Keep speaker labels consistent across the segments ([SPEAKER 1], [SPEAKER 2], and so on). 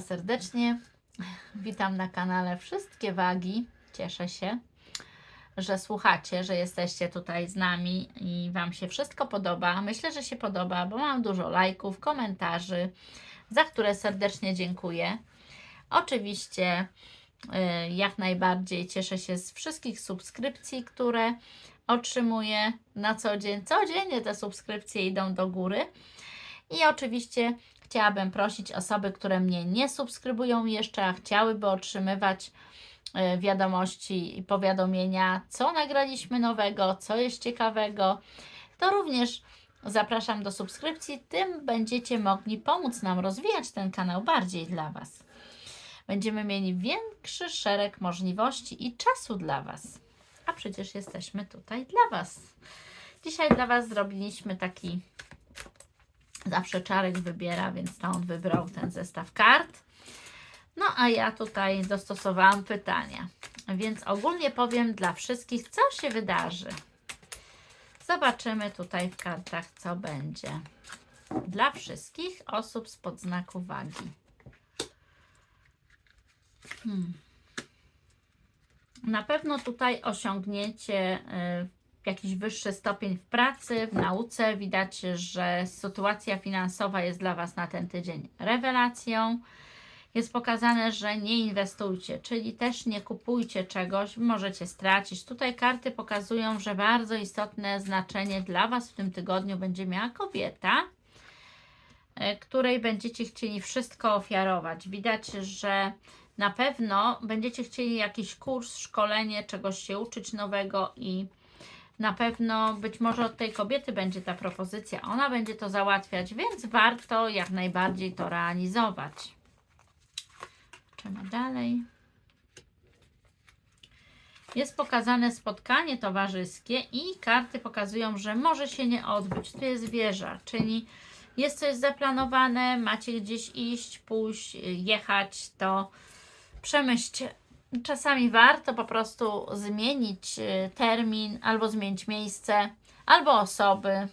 [SPEAKER 1] Serdecznie. Witam na kanale Wszystkie Wagi. Cieszę się, że słuchacie, że jesteście tutaj z nami i Wam się wszystko podoba. Myślę, że się podoba, bo mam dużo lajków, komentarzy, za które serdecznie dziękuję. Oczywiście y, jak najbardziej cieszę się z wszystkich subskrypcji, które otrzymuję na co dzień. Codziennie te subskrypcje idą do góry. I oczywiście chciałabym prosić osoby, które mnie nie subskrybują jeszcze, a chciałyby otrzymywać e, wiadomości i powiadomienia, co nagraliśmy nowego, co jest ciekawego, to również zapraszam do subskrypcji. Tym będziecie mogli pomóc nam rozwijać ten kanał bardziej dla Was. Będziemy mieli większy szereg możliwości i czasu dla Was. A przecież jesteśmy tutaj dla Was. Dzisiaj dla Was zrobiliśmy taki Zawsze Czarek wybiera, więc to on wybrał ten zestaw kart. No a ja tutaj dostosowałam pytania. Więc ogólnie powiem dla wszystkich, co się wydarzy. Zobaczymy tutaj w kartach, co będzie. Dla wszystkich osób z podznaku wagi. Hmm. Na pewno tutaj osiągniecie y, jakiś wyższy stopień w pracy, w nauce. Widać, że sytuacja finansowa jest dla Was na ten tydzień rewelacją. Jest pokazane, że nie inwestujcie, czyli też nie kupujcie czegoś, możecie stracić. Tutaj karty pokazują, że bardzo istotne znaczenie dla Was w tym tygodniu będzie miała kobieta, e, której będziecie chcieli wszystko ofiarować. Widać, że na pewno będziecie chcieli jakiś kurs, szkolenie, czegoś się uczyć nowego i na pewno być może od tej kobiety będzie ta propozycja, ona będzie to załatwiać, więc warto jak najbardziej to realizować. Zobaczymy dalej. Jest pokazane spotkanie towarzyskie i karty pokazują, że może się nie odbyć. Tu jest wieża, czyli jest coś zaplanowane, macie gdzieś iść, pójść, jechać, to przemyślcie czasami warto po prostu zmienić y, termin, albo zmienić miejsce, albo osoby,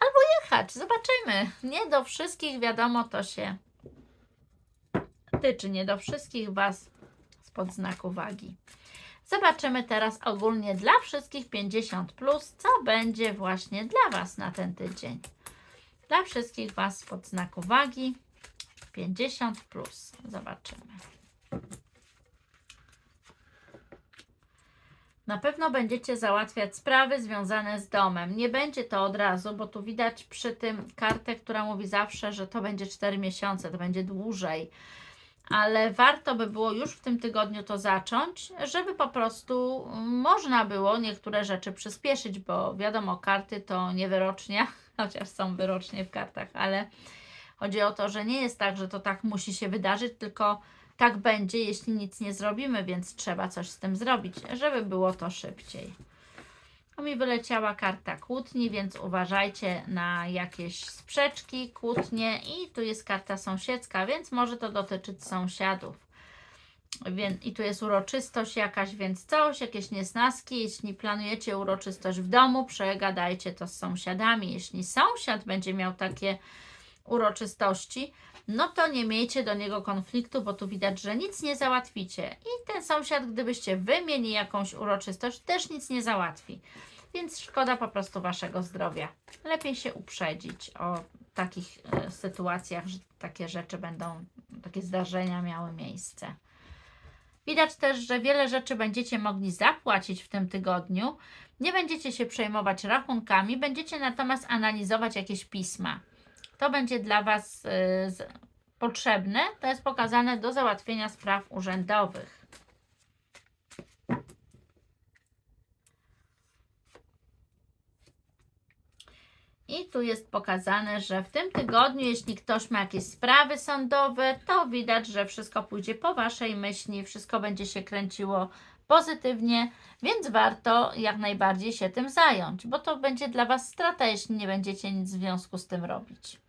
[SPEAKER 1] albo jechać. Zobaczymy. Nie do wszystkich, wiadomo, to się tyczy. Nie do wszystkich Was spod znaku wagi. Zobaczymy teraz ogólnie dla wszystkich 50, plus, co będzie właśnie dla Was na ten tydzień. Dla wszystkich Was spod znaku wagi 50. Plus. Zobaczymy. Na pewno będziecie załatwiać sprawy związane z domem. Nie będzie to od razu, bo tu widać przy tym kartę, która mówi zawsze, że to będzie 4 miesiące, to będzie dłużej. Ale warto by było już w tym tygodniu to zacząć, żeby po prostu można było niektóre rzeczy przyspieszyć, bo wiadomo, karty to nie wyrocznia, chociaż są wyrocznie w kartach, ale chodzi o to, że nie jest tak, że to tak musi się wydarzyć, tylko tak będzie, jeśli nic nie zrobimy, więc trzeba coś z tym zrobić, żeby było to szybciej. Tu mi wyleciała karta kłótni, więc uważajcie na jakieś sprzeczki, kłótnie i tu jest karta sąsiedzka, więc może to dotyczyć sąsiadów. I tu jest uroczystość jakaś, więc coś, jakieś niesnaski. Jeśli planujecie uroczystość w domu, przegadajcie to z sąsiadami. Jeśli sąsiad będzie miał takie uroczystości, no to nie miejcie do niego konfliktu, bo tu widać, że nic nie załatwicie. I ten sąsiad, gdybyście wy mieli jakąś uroczystość, też nic nie załatwi. Więc szkoda po prostu waszego zdrowia. Lepiej się uprzedzić o takich e, sytuacjach, że takie rzeczy będą, takie zdarzenia miały miejsce. Widać też, że wiele rzeczy będziecie mogli zapłacić w tym tygodniu. Nie będziecie się przejmować rachunkami, będziecie natomiast analizować jakieś pisma. To będzie dla Was y, potrzebne. To jest pokazane do załatwienia spraw urzędowych. I tu jest pokazane, że w tym tygodniu, jeśli ktoś ma jakieś sprawy sądowe, to widać, że wszystko pójdzie po Waszej myśli, wszystko będzie się kręciło pozytywnie, więc warto jak najbardziej się tym zająć, bo to będzie dla Was strata, jeśli nie będziecie nic w związku z tym robić.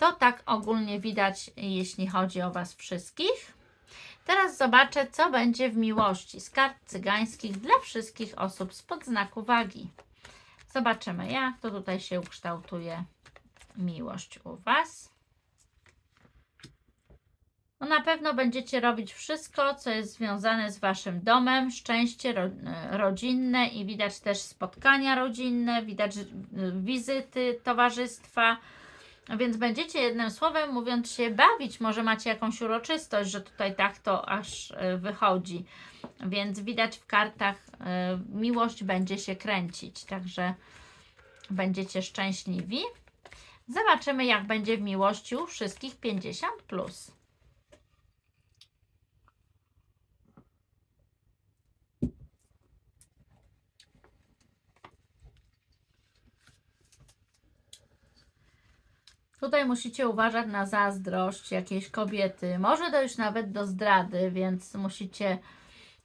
[SPEAKER 1] To tak ogólnie widać, jeśli chodzi o Was wszystkich. Teraz zobaczę, co będzie w miłości z kart cygańskich dla wszystkich osób spod znaku wagi. Zobaczymy, jak to tutaj się ukształtuje miłość u Was. na pewno będziecie robić wszystko, co jest związane z Waszym domem, szczęście ro, e, rodzinne i widać też spotkania rodzinne, widać e, wizyty towarzystwa. Więc będziecie jednym słowem mówiąc się bawić, może macie jakąś uroczystość, że tutaj tak to aż e, wychodzi. Więc widać w kartach, e, miłość będzie się kręcić, także będziecie szczęśliwi. Zobaczymy, jak będzie w miłości u wszystkich 50. Plus. Tutaj musicie uważać na zazdrość jakiejś kobiety. Może dojść nawet do zdrady, więc musicie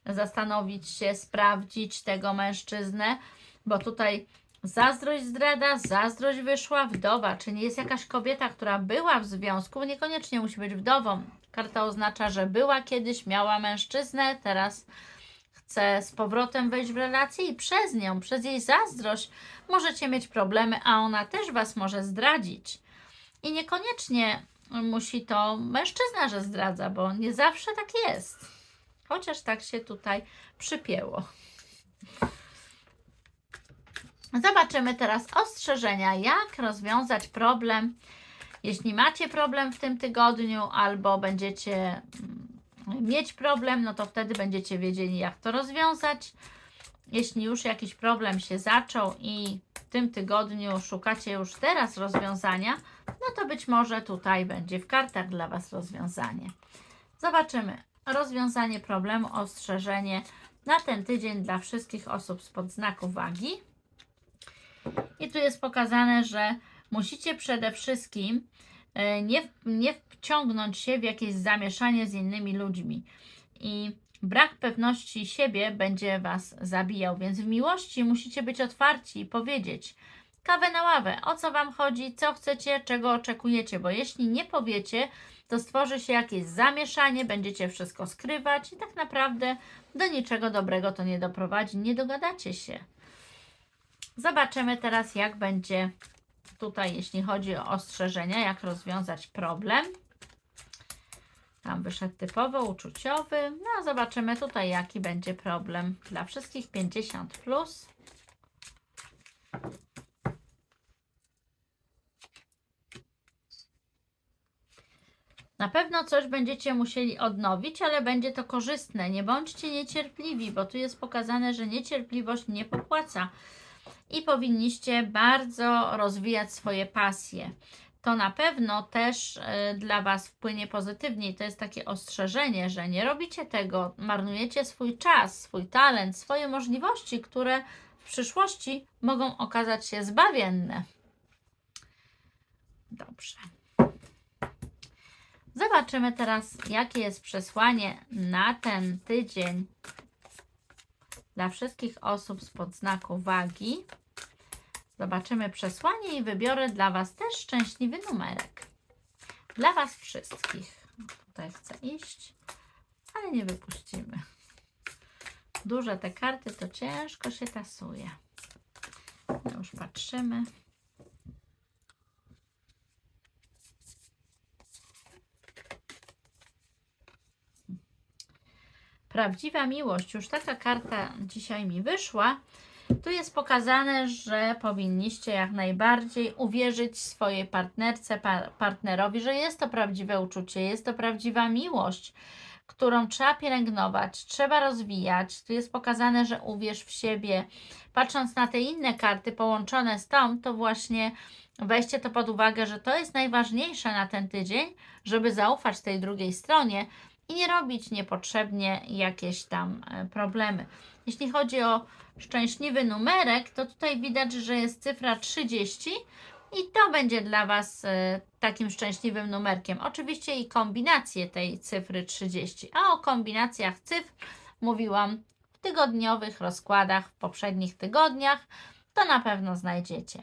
[SPEAKER 1] zastanowić się, sprawdzić tego mężczyznę, bo tutaj zazdrość zdrada, zazdrość wyszła, wdowa, czy nie jest jakaś kobieta, która była w związku, niekoniecznie musi być wdową. Karta oznacza, że była kiedyś, miała mężczyznę, teraz chce z powrotem wejść w relację i przez nią, przez jej zazdrość możecie mieć problemy, a ona też Was może zdradzić. I niekoniecznie musi to mężczyzna, że zdradza, bo nie zawsze tak jest. Chociaż tak się tutaj przypięło. Zobaczymy teraz ostrzeżenia, jak rozwiązać problem. Jeśli macie problem w tym tygodniu albo będziecie mm, mieć problem, no to wtedy będziecie wiedzieli, jak to rozwiązać. Jeśli już jakiś problem się zaczął i tym tygodniu szukacie już teraz rozwiązania, no to być może tutaj będzie w kartach dla Was rozwiązanie. Zobaczymy. Rozwiązanie problemu, ostrzeżenie na ten tydzień dla wszystkich osób spod znaku wagi. I tu jest pokazane, że musicie przede wszystkim e, nie, nie wciągnąć się w jakieś zamieszanie z innymi ludźmi. I brak pewności siebie będzie Was zabijał, więc w miłości musicie być otwarci i powiedzieć kawę na ławę, o co Wam chodzi, co chcecie, czego oczekujecie, bo jeśli nie powiecie, to stworzy się jakieś zamieszanie, będziecie wszystko skrywać i tak naprawdę do niczego dobrego to nie doprowadzi, nie dogadacie się. Zobaczymy teraz, jak będzie tutaj, jeśli chodzi o ostrzeżenia, jak rozwiązać problem. Tam wyszedł typowo uczuciowy. No, zobaczymy tutaj, jaki będzie problem dla wszystkich 50. Plus. Na pewno coś będziecie musieli odnowić, ale będzie to korzystne. Nie bądźcie niecierpliwi, bo tu jest pokazane, że niecierpliwość nie popłaca i powinniście bardzo rozwijać swoje pasje. To na pewno też y, dla Was wpłynie pozytywnie. To jest takie ostrzeżenie, że nie robicie tego, marnujecie swój czas, swój talent, swoje możliwości, które w przyszłości mogą okazać się zbawienne. Dobrze. Zobaczymy teraz, jakie jest przesłanie na ten tydzień dla wszystkich osób spod znaku wagi. Zobaczymy przesłanie i wybiorę dla Was też szczęśliwy numerek. Dla Was wszystkich. Tutaj chcę iść, ale nie wypuścimy. Duże te karty to ciężko się tasuje. Już patrzymy. Prawdziwa miłość, już taka karta dzisiaj mi wyszła. Tu jest pokazane, że powinniście jak najbardziej uwierzyć swojej partnerce, par partnerowi, że jest to prawdziwe uczucie, jest to prawdziwa miłość, którą trzeba pielęgnować, trzeba rozwijać. Tu jest pokazane, że uwierz w siebie. Patrząc na te inne karty połączone z tą, to właśnie weźcie to pod uwagę, że to jest najważniejsze na ten tydzień, żeby zaufać tej drugiej stronie i nie robić niepotrzebnie jakieś tam e, problemy. Jeśli chodzi o szczęśliwy numerek, to tutaj widać, że jest cyfra 30 i to będzie dla Was e, takim szczęśliwym numerkiem. Oczywiście i kombinację tej cyfry 30. A o kombinacjach cyfr mówiłam w tygodniowych rozkładach w poprzednich tygodniach. To na pewno znajdziecie.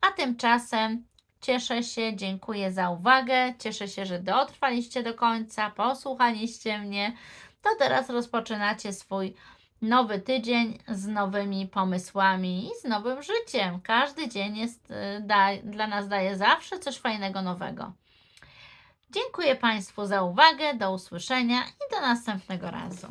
[SPEAKER 1] A tymczasem Cieszę się, dziękuję za uwagę. Cieszę się, że dotrwaliście do końca, posłuchaliście mnie. To teraz rozpoczynacie swój nowy tydzień z nowymi pomysłami i z nowym życiem. Każdy dzień jest, y, da, dla nas daje zawsze coś fajnego nowego. Dziękuję Państwu za uwagę, do usłyszenia i do następnego razu.